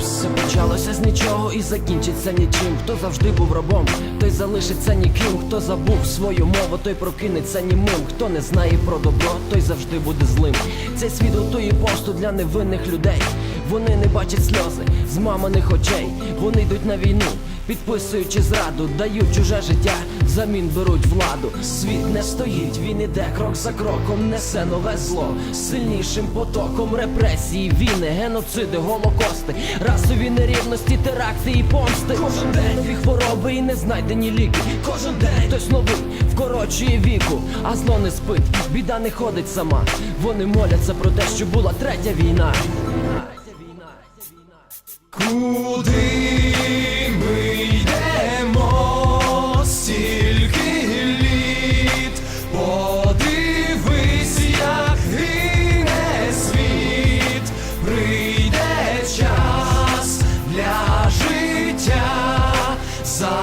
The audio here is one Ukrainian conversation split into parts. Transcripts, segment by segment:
Все почалося з нічого і закінчиться нічим. Хто завжди був рабом, той залишиться ніким. Хто забув свою мову, той прокинеться німим. Хто не знає про добро, той завжди буде злим. Цей світ готує посту для невинних людей. Вони не бачать сльози з маминих очей. Вони йдуть на війну, підписуючи зраду, дають чуже життя, взамін беруть владу. Світ не стоїть, він іде крок за кроком, несе нове зло, сильнішим потоком репресії, війни, геноциди, голокости, расові нерівності, теракти і помсти. Кожен день нові хвороби і незнайдені ліки. Кожен день хтось новий вкорочує віку, а зло не спить, біда не ходить сама. Вони моляться про те, що була третя війна. Куди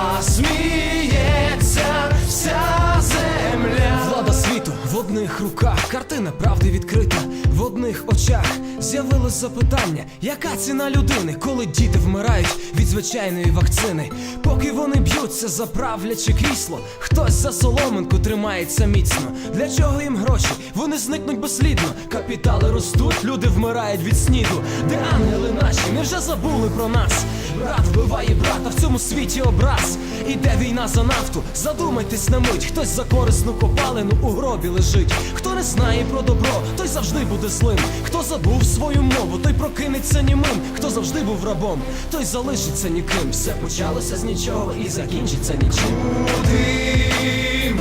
засміється вся земля. Влада світу в одних руках, картина правди відкрита в одних очах. З'явилось запитання, яка ціна людини, коли діти вмирають від звичайної вакцини. Поки вони б'ються за правляче крісло, хтось за соломинку тримається міцно. Для чого їм гроші? Вони зникнуть безслідно. Капітали ростуть, люди вмирають від сніду. Де ангели наші, невже забули про нас? Брат вбиває брата в цьому світі образ. Іде війна за нафту, задумайтесь на мить, хтось за корисну копалину у гробі лежить. Хто не знає про добро, той завжди буде злим. Хто забув свою мову, той прокинеться німим. Хто завжди був рабом, той залишиться ніким. Все почалося з нічого і закінчиться нічим. Куди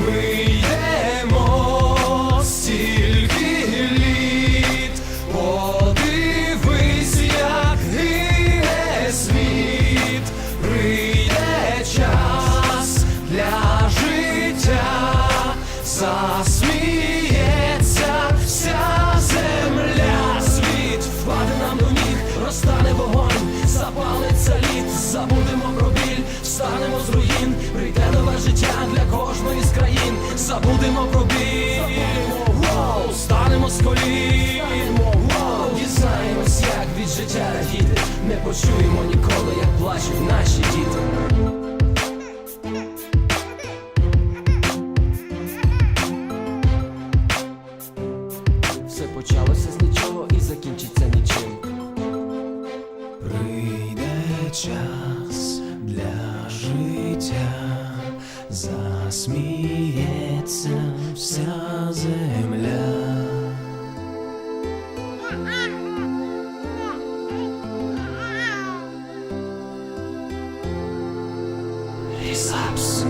забудемо про біль, Воу, станемо з колін, Воу, дізнаємось, як від життя радіти, не почуємо ніколи, як плачуть наші діти. Все почалося з нічого засміється вся земля. Лісапс.